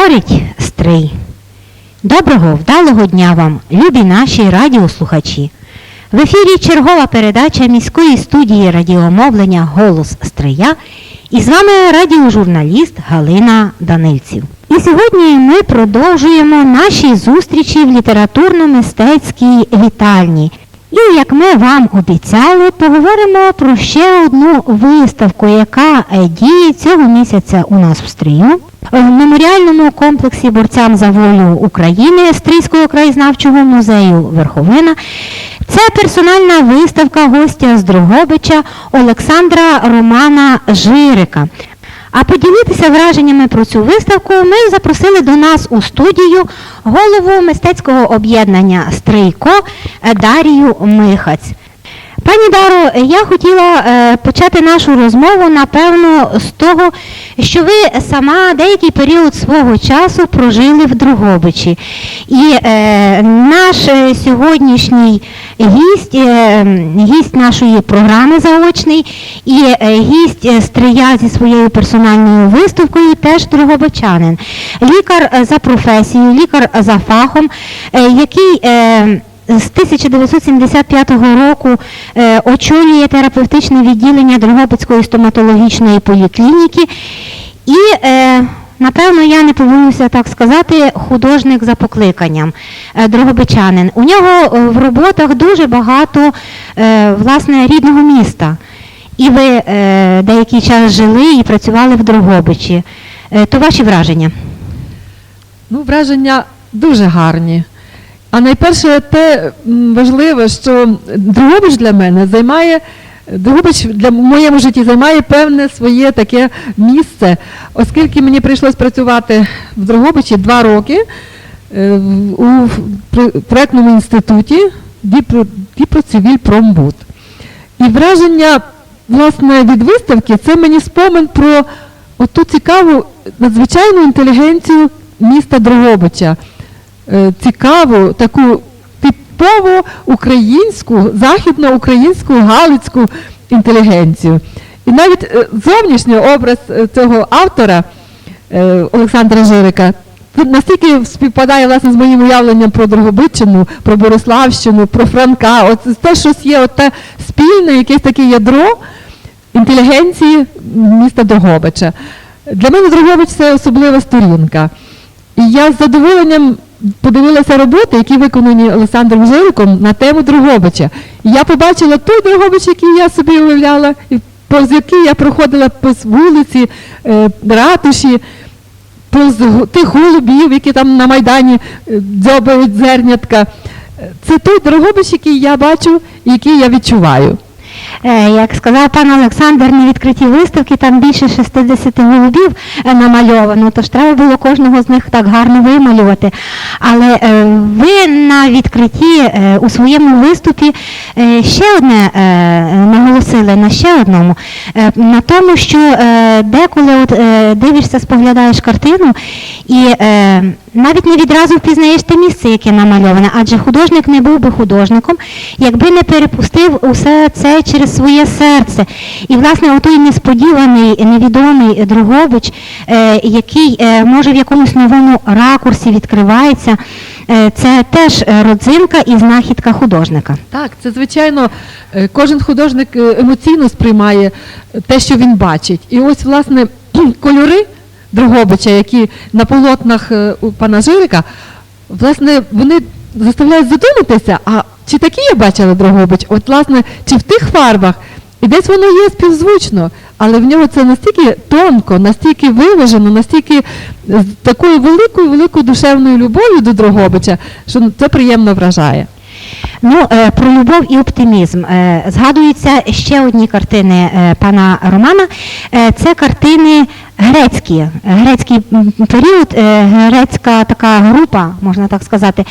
Говорить Стрий. Доброго, вдалого дня вам, любі наші радіослухачі. В ефірі чергова передача міської студії радіомовлення Голос Стрия і з вами радіожурналіст Галина Данильців. І сьогодні ми продовжуємо наші зустрічі в літературно-мистецькій вітальні. І як ми вам обіцяли, поговоримо про ще одну виставку, яка е, діє цього місяця у нас в Стрию. В меморіальному комплексі борцям за волю України Стрийського краєзнавчого музею Верховина. Це персональна виставка гостя з Дрогобича Олександра Романа Жирика. А поділитися враженнями про цю виставку ми запросили до нас у студію голову мистецького об'єднання Стрийко Дарію Михаць. Пані Даро, я хотіла е, почати нашу розмову, напевно, з того, що ви сама деякий період свого часу прожили в Другобичі. І е, наш е, сьогоднішній гість, е, гість нашої програми заочний і е, гість Стрия зі своєю персональною виставкою теж Другобичанин. Лікар за професією, лікар за фахом, який е, з 1975 року е, очолює терапевтичне відділення Дрогобицької стоматологічної поліклініки і, е, напевно, я не побоюся так сказати, художник за покликанням, е, дрогобичанин. У нього в роботах дуже багато власне рідного міста. І ви деякий час жили і працювали в Дрогобичі. То ваші враження? Ну, враження дуже гарні. А найперше те важливе, що Дрогобич для мене займає, Дрогобич для моєму житті займає певне своє таке місце, оскільки мені прийшлось працювати в Дрогобичі два роки е, у проектному інституті Діпро, Діпроцивільпромбуд. І враження, власне, від виставки це мені спомин про оту цікаву надзвичайну інтелігенцію міста Дрогобича. Е, Цікаву, таку типову українську, західноукраїнську галицьку інтелігенцію. І навіть е, зовнішній образ е, цього автора Олександра Жирика настільки співпадає власне з моїм уявленням про Дрогобиччину, про Бориславщину, про Франка. От те, щось є, от те спільне, якесь таке ядро інтелігенції міста Дрогобича. Для мене Дрогобич це особлива сторінка. І я з задоволенням подивилася роботи, які виконані Олександром Жириком на тему Дрогобича. Я побачила той Дрогобич, який я собі уявляла, і повз який я проходила повз вулиці, е, ратуші, повз тих голубів, які там на Майдані е, дзьобають зернятка. Це той Дрогобич, який я бачу і який я відчуваю. Е, Як сказав пан Олександр, на відкритій виставці там більше 60 голубів е, намальовано, тож треба було кожного з них так гарно вималювати. Але е, ви на відкритті у своєму виступі ще одне наголосили на ще одному, на тому, що деколи от, дивишся, споглядаєш картину і навіть не відразу впізнаєш те місце, яке намальоване, адже художник не був би художником, якби не перепустив усе це через своє серце. І, власне, отой несподіваний, невідомий Дрогобич, е, який е, може в якомусь новому ракурсі відкривається, е, це теж родзинка і знахідка художника. Так, це звичайно, кожен художник емоційно сприймає те, що він бачить. І ось, власне, кольори Дрогобича, які на полотнах е, у пана Жирика, власне, вони заставляють задуматися, а чи такі я бачила Дрогобич? От, власне, чи в тих фарбах? І десь воно є співзвучно, але в нього це настільки тонко, настільки виважено, настільки з такою великою великою душевною любов'ю до Дрогобича, що це приємно вражає. Ну, е, про любов і оптимізм. Е, Згадуються ще одні картини е, пана Романа. Це картини грецькі, грецький період, грецька така група, можна так сказати,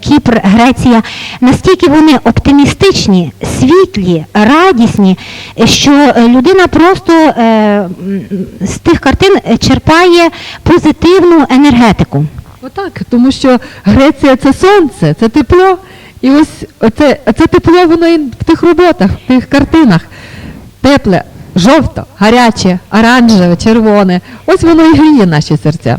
Кіпр, Греція. Настільки вони оптимістичні, світлі, радісні, що людина просто з тих картин черпає позитивну енергетику. Отак, тому що Греція це сонце, це тепло. І ось оце, це тепло воно і в тих роботах, в тих картинах. Тепле, жовто, гаряче, оранжеве, червоне. Ось воно і гріє наші серця.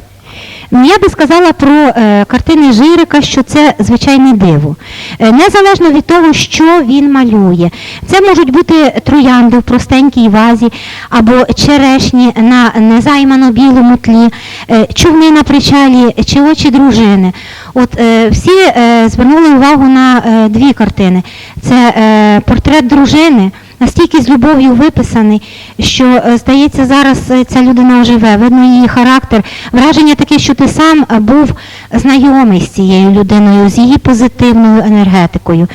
Ну, я би сказала про е, картини Жирика, що це звичайне диво. Е, незалежно від того, що він малює. Це можуть бути троянди в простенькій вазі, або черешні на незаймано білому тлі, е, човни на причалі чи очі дружини. От е, всі е, звернули увагу на е, дві картини. Це е, портрет дружини. Настільки з любов'ю виписаний, що е, здається, зараз е, ця людина живе, видно її характер. Враження таке, що ти сам е, був знайомий з цією людиною, з її позитивною енергетикою.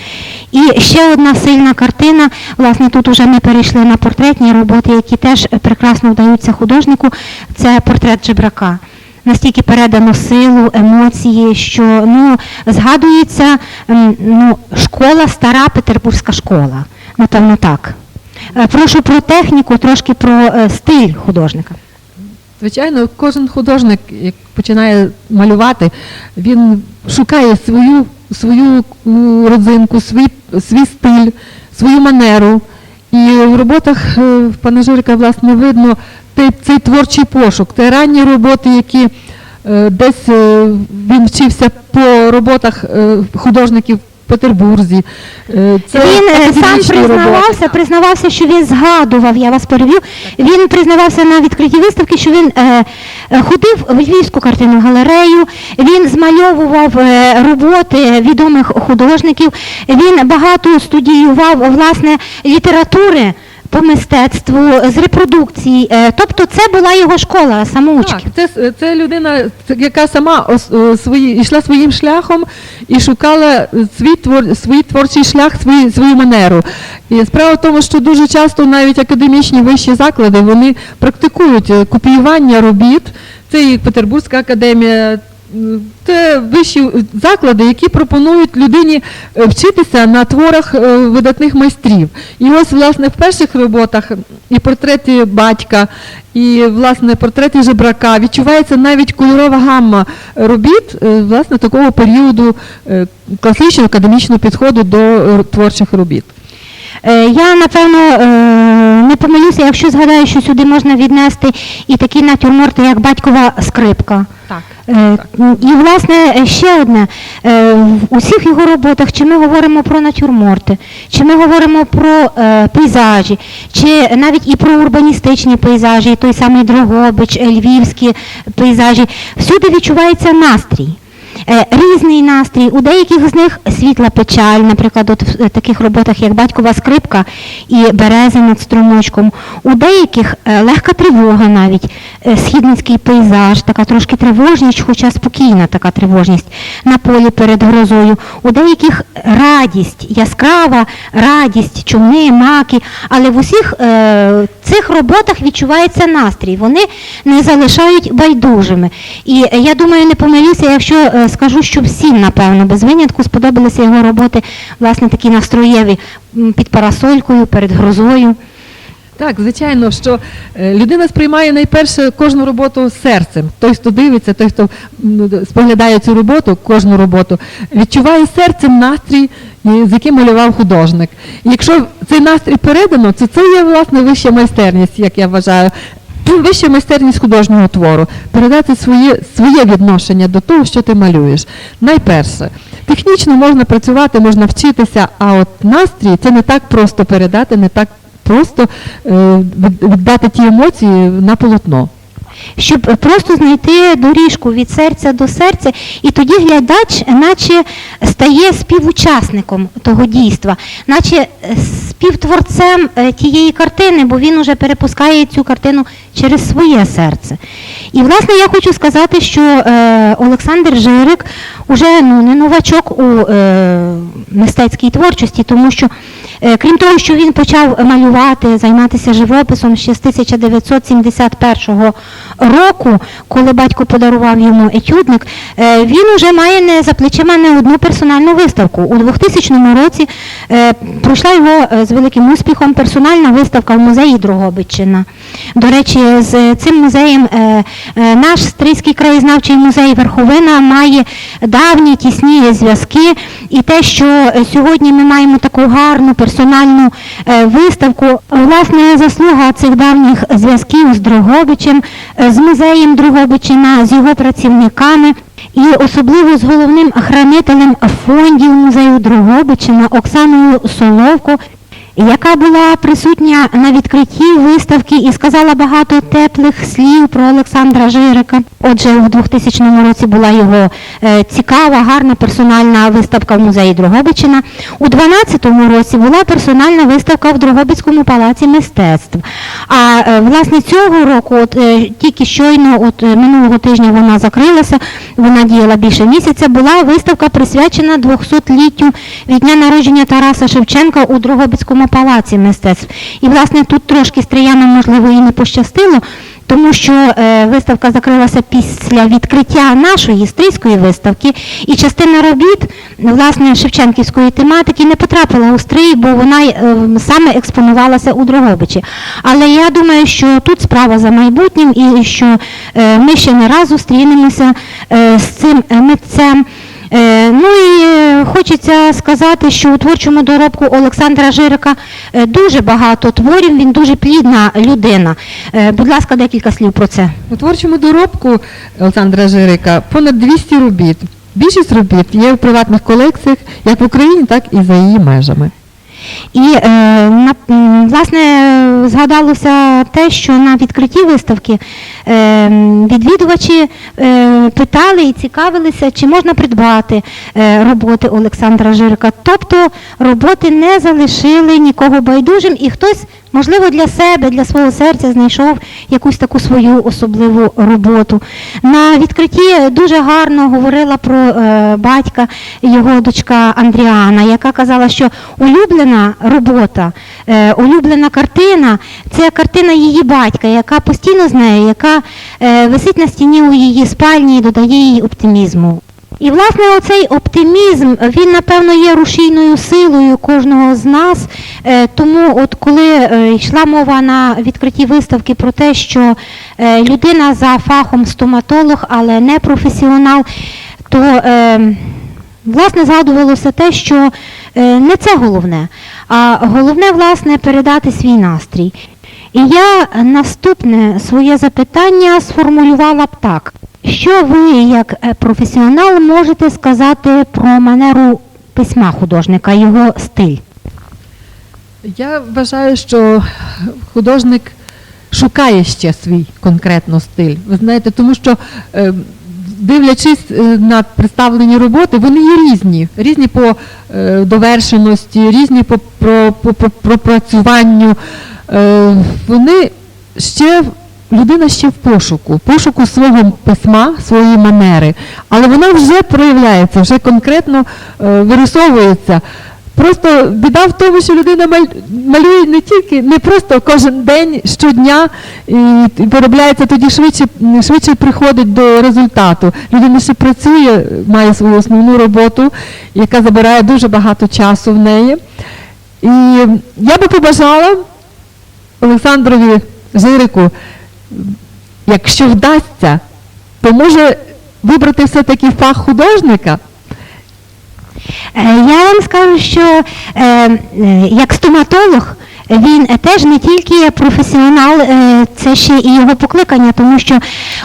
І ще одна сильна картина. Власне, тут уже ми перейшли на портретні роботи, які теж прекрасно вдаються художнику. Це портрет жебрака. Настільки передано силу, емоції, що ну, згадується ну, школа, стара петербурзька школа. Напевно, так. Е, Прошу про техніку, трошки про е, стиль художника. Звичайно, кожен художник, як починає малювати, він шукає свою, свою родзинку, свій, свій стиль, свою манеру. І в роботах е, пана Журика, власне, видно той, цей творчий пошук, ті ранні роботи, які десь він вчився по роботах художників Петербурзі. Е, Це він е, сам признавався, роботи. признавався, що він згадував, я вас перевів. Він признавався на відкритій виставці, що він е, ходив в Львівську картинну галерею, він змальовував е, роботи відомих художників, він багато студіював власне літератури по мистецтву, з репродукцій. Е, тобто це була його школа самоучки. Так, це, це людина, яка сама е, свої, йшла своїм шляхом і шукала е, свій, твор, свій творчий шлях, свій, свою манеру. І справа в тому, що дуже часто навіть академічні вищі заклади вони практикують е, копіювання робіт. Це і Петербурзька академія. Це вищі заклади, які пропонують людині е, вчитися на творах е, видатних майстрів. І ось, власне, в перших роботах і портреті батька, і власне портреті жебрака відчувається навіть кольорова гамма робіт е, власне такого періоду класичного академічного підходу до творчих робіт. Е, Я, напевно, е, не помилюся, якщо згадаю, що сюди можна віднести і такі натюрморти, як батькова скрипка. Так. Е, І, власне, ще одне. В усіх його роботах, чи ми говоримо про натюрморти, чи ми говоримо про пейзажі, чи навіть і про урбаністичні пейзажі, той самий Дрогобич, львівські пейзажі, всюди відчувається настрій. Е, Різний настрій, у деяких з них світла печаль, наприклад, от в е, таких роботах, як батькова скрипка і берези над струмочком. У деяких е, легка тривога навіть, східницький пейзаж, така трошки тривожність, хоча спокійна така тривожність на полі перед грозою. У деяких радість, яскрава радість, човни, маки, але в усіх цих роботах відчувається настрій. Вони не залишають байдужими. І я думаю, не помилюся, якщо скажу, що всім, напевно, без винятку сподобалися його роботи, власне, такі настроєві під парасолькою, перед грозою. Так, звичайно, що е, людина сприймає найперше кожну роботу серцем. Той, хто дивиться, той, хто споглядає цю роботу, кожну роботу, відчуває серцем настрій, з яким малював художник. І якщо цей настрій передано, то це є власне вища майстерність, як я вважаю. Вища майстерність художнього твору передати своє, своє відношення до того, що ти малюєш. Найперше, технічно можна працювати, можна вчитися, а от настрій це не так просто передати, не так просто е, віддати ті емоції на полотно. Щоб просто знайти доріжку від серця до серця, і тоді глядач наче стає співучасником того дійства, наче е, співтворцем е, тієї картини, бо він уже перепускає цю картину через своє серце. І власне я хочу сказати, що е, Олександр Жирик уже ну, не новачок у е, мистецькій творчості, тому що Крім того, що він почав малювати, займатися живописом ще з 1971 року, коли батько подарував йому етюдник, е, він вже має не за плечима не одну персональну виставку. У 2000 році е, пройшла його е, з великим успіхом персональна виставка в музеї Дрогобичина. До речі, з цим музеєм е, е, наш Стрийський краєзнавчий музей Верховина має давні тісні зв'язки. І те, що е, сьогодні ми маємо таку гарну персональну е, виставку, власне, заслуга цих давніх зв'язків з Дрогобичем, е, з музеєм Дрогобичина, з його працівниками. І особливо з головним хранителем фондів музею Дрогобичина Оксаною Соловко, яка була присутня на відкритті виставки і сказала багато теплих слів про Олександра Жирика. Отже, у 2000 році була його е, цікава, гарна персональна виставка в музеї Дрогобичина. У 2012 році була персональна виставка в Дрогобицькому палаці мистецтв. А е, власне цього року, от е, тільки щойно, от минулого тижня вона закрилася, вона діяла більше місяця. Була виставка присвячена 200-літтю від дня народження Тараса Шевченка у Дрогобицькому палаці мистецтв. І власне тут трошки стріянам, можливо, і не пощастило. Тому що е, виставка закрилася після відкриття нашої стрийської виставки, і частина робіт власне Шевченківської тематики не потрапила у стрий, бо вона е, саме експонувалася у Дрогобичі. Але я думаю, що тут справа за майбутнім, і що е, ми ще не раз зустрінемося е, з цим митцем. Е, Ну і е, хочеться сказати, що у творчому доробку Олександра Жирика е, дуже багато творів, він дуже плідна людина. Будь ласка, декілька слів про це. У творчому доробку Олександра Жирика понад 200 робіт. Більшість робіт є в приватних колекціях як в Україні, так і за її межами. І е, власне згадалося те, що на відкритті виставки е, відвідувачі е, питали і цікавилися, чи можна придбати е, роботи Олександра Жирика. Тобто роботи не залишили нікого байдужим, і хтось, можливо, для себе, для свого серця знайшов якусь таку свою особливу роботу. На відкритті дуже гарно говорила про е, батька його дочка Андріана, яка казала, що улюблена робота, улюблена картина це картина її батька, яка постійно з нею, яка е, висить на стіні у її спальні і додає їй оптимізму. І, власне, оцей оптимізм, він, напевно, є рушійною силою кожного з нас. Е, Тому, от коли е, йшла мова на відкритті виставки про те, що е, людина за фахом стоматолог, але не професіонал, то е, власне згадувалося те, що е, не це головне, а головне, власне, передати свій настрій. І я наступне своє запитання сформулювала б так. Що ви, як е, професіонал, можете сказати про манеру письма художника, його стиль? Я вважаю, що художник шукає ще свій конкретно стиль. Ви знаєте, тому що е, дивлячись е, на представлені роботи, вони є різні, різні по е, довершеності, різні по, про, по, по пропрацюванню. Е, вони ще людина ще в пошуку, пошуку свого письма, своєї манери, але вона вже проявляється, вже конкретно вирисовується. Просто біда в тому, що людина малює не тільки, не просто кожен день, щодня, і виробляється тоді швидше, швидше приходить до результату. Людина ще працює, має свою основну роботу, яка забирає дуже багато часу в неї. І я би побажала Олександрові Жирику, якщо вдасться, то може вибрати все-таки фах художника. Е, Я вам скажу, що е, е, як стоматолог він е, теж не тільки професіонал, е, це ще і його покликання, тому що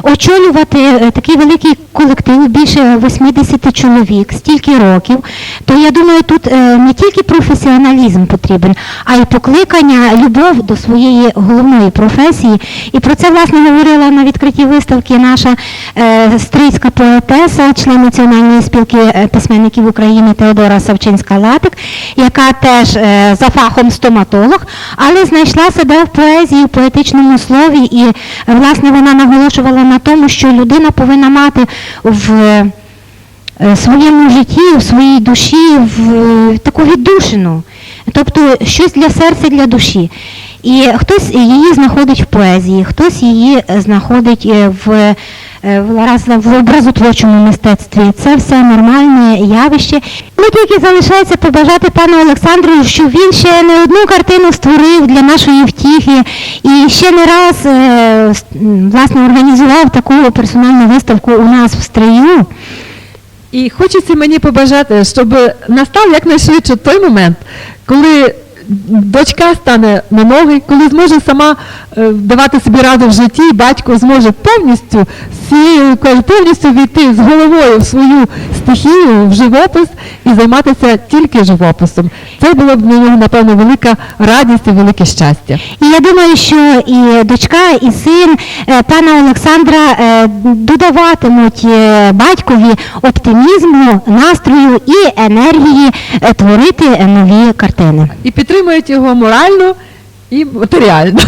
очолювати е, такий великий колектив, більше 80 чоловік, стільки років, то я думаю, тут не тільки професіоналізм потрібен, а й покликання, любов до своєї головної професії. І про це, власне, говорила на відкритті виставки наша стрийська поетеса, член Національної спілки письменників України Теодора Савчинська-Латик, яка теж за фахом стоматолог, але знайшла себе в поезії, в поетичному слові, і власне вона наголошувала на тому, що людина повинна мати в е, своєму житті, в своїй душі в е, таку віддушину, тобто щось для серця, для душі. І хтось її знаходить в поезії, хтось її знаходить е, в, власне, в образотворчому мистецтві. Це все нормальне явище. Ми тільки залишається побажати пану Олександру, щоб він ще не одну картину створив для нашої втіхи і ще не раз е, власне організував таку персональну виставку у нас в стрию. І хочеться мені побажати, щоб настав якнайшвидше той момент, коли дочка стане на ноги, коли зможе сама е, давати собі раду в житті, і батько зможе повністю кажу, повністю війти з головою в свою стихію, в живопис і займатися тільки живописом. Це було б для нього, напевно, велика радість і велике щастя. І я думаю, що і дочка, і син е, пана Олександра е, додаватимуть батькові оптимізму, настрою і енергії творити нові картини. І підтримують його морально і матеріально.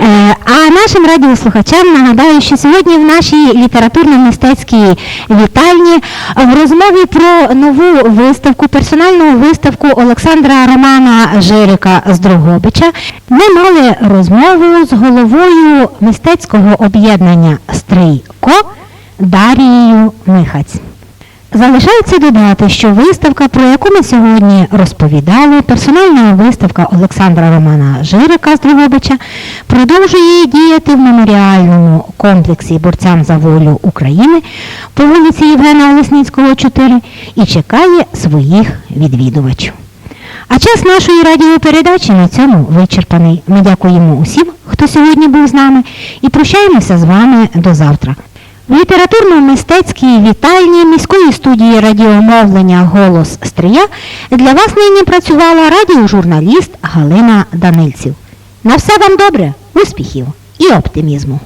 Е, А нашим радіослухачам нагадаю, що сьогодні в нашій літературно-мистецькій вітальні в розмові про нову виставку, персональну виставку Олександра Романа Жирика з Дрогобича ми мали розмову з головою мистецького об'єднання Стрийко Дарією Михаць. Залишається додати, що виставка, про яку ми сьогодні розповідали, персональна виставка Олександра Романа Жирика з Дрогобича, продовжує діяти в меморіальному комплексі борцям за волю України по вулиці Євгена Олесницького, 4 і чекає своїх відвідувачів. А час нашої радіопередачі на цьому вичерпаний. Ми дякуємо усім, хто сьогодні був з нами, і прощаємося з вами до завтра. В літературно-мистецькій вітальні міської студії радіомовлення Голос Стрия для вас нині працювала радіожурналіст Галина Данильців. На все вам добре, успіхів і оптимізму!